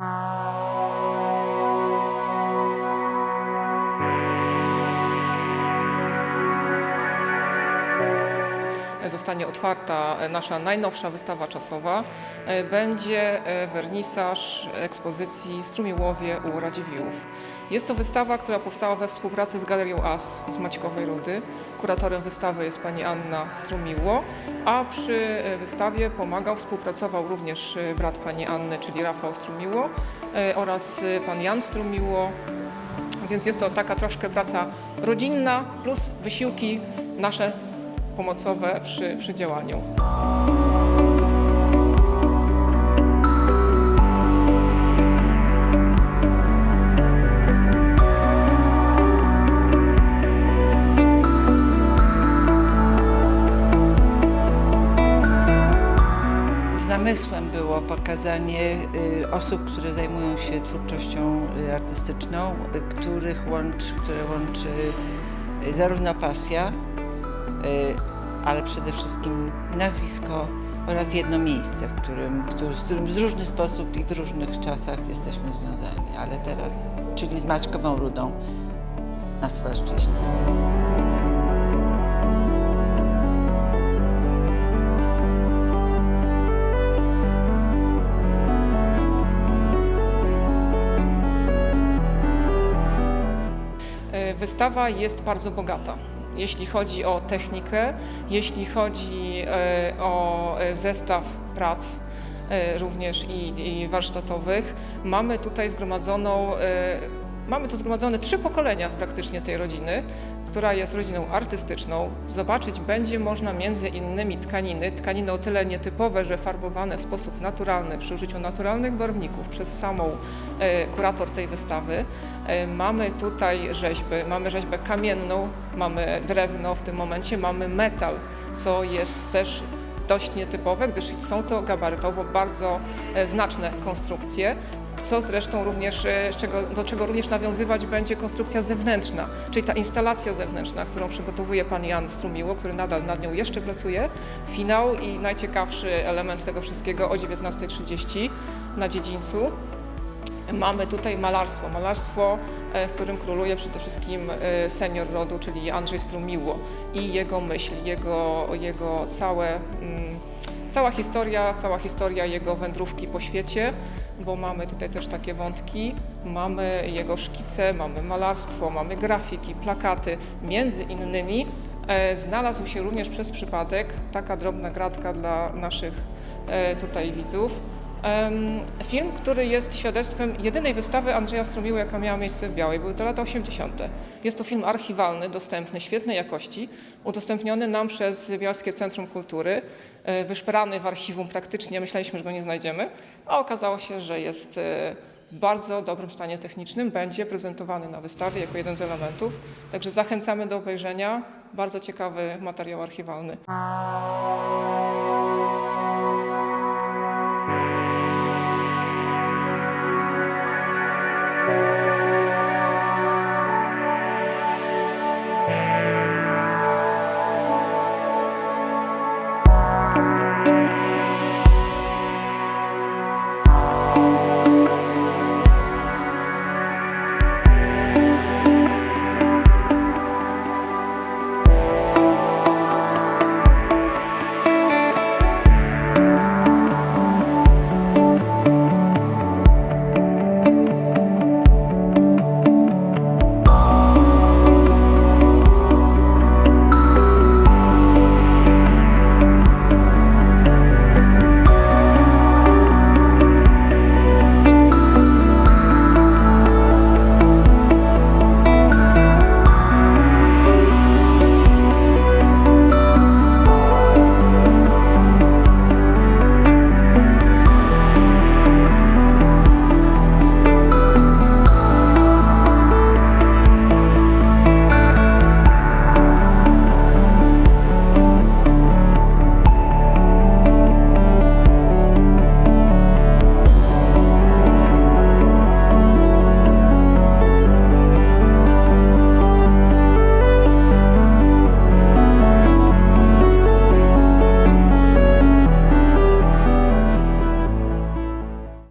Oh. uh... Zostanie otwarta nasza najnowsza wystawa czasowa. E, Będzie e, wernisaż ekspozycji Strumiłowie u Radziwiłłów. Jest to wystawa, która powstała we współpracy z Galerią AS z Maćkowej Rudy. Kuratorem wystawy jest pani Anna Strumiło, a przy e, wystawie pomagał, współpracował również e, brat pani Anny, czyli Rafał Strumiło e, oraz e, pan Jan Strumiło, więc jest to taka troszkę praca rodzinna plus wysiłki nasze pomocowe przy, przy działaniu. Zamysłem było pokazanie y, osób, które zajmują się twórczością y, artystyczną, y, których łączy, które łączy zarówno pasja, ale przede wszystkim nazwisko oraz jedno miejsce, w którym, który, z którym w różny sposób i w różnych czasach jesteśmy związani, ale teraz, czyli z Maćkową Rudą na Swojszczyźnie. E, Wystawa jest bardzo bogata. Jeśli chodzi o technikę, jeśli chodzi e, o e, zestaw prac, e, również i, warsztatowych, mamy tutaj zgromadzoną, mamy tu zgromadzone trzy pokolenia praktycznie tej rodziny, która jest rodziną artystyczną. Zobaczyć będzie można między innymi tkaniny, tkaniny o tyle nietypowe, że farbowane w sposób naturalny, przy użyciu naturalnych barwników przez samą e, kurator tej wystawy. E, Mamy tutaj rzeźby, mamy rzeźbę kamienną, mamy drewno w tym momencie, mamy metal, co jest też dość nietypowe, gdyż są to gabarytowo bardzo e, znaczne konstrukcje, co zresztą również, e, do czego również nawiązywać będzie konstrukcja zewnętrzna, czyli ta instalacja zewnętrzna, którą przygotowuje pan Jan Strumiło, który nadal nad nią jeszcze pracuje. Finał i najciekawszy element tego wszystkiego o 19.30 na dziedzińcu. Mamy tutaj malarstwo. Malarstwo, e, w którym króluje przede wszystkim e, senior rodu, czyli Andrzej Strumiło i jego myśl, jego, jego całe, mm, cała historia, cała historia jego wędrówki po świecie, bo mamy tutaj też takie wątki. Mamy jego szkice, mamy malarstwo, mamy grafiki, plakaty. Między innymi e, znalazł się również przez przypadek taka drobna gratka dla naszych e, tutaj widzów. Film, który jest świadectwem jedynej wystawy Andrzeja Strumiły, jaka miała miejsce w Białej. Były to lata 80. Jest to film archiwalny, dostępny, świetnej jakości, udostępniony nam przez Białskie Centrum Kultury, e, wyszperany w archiwum praktycznie, myśleliśmy, że go nie znajdziemy, a okazało się, że jest e, w bardzo dobrym stanie technicznym, będzie prezentowany na wystawie jako jeden z elementów, także zachęcamy do obejrzenia. Bardzo ciekawy materiał archiwalny.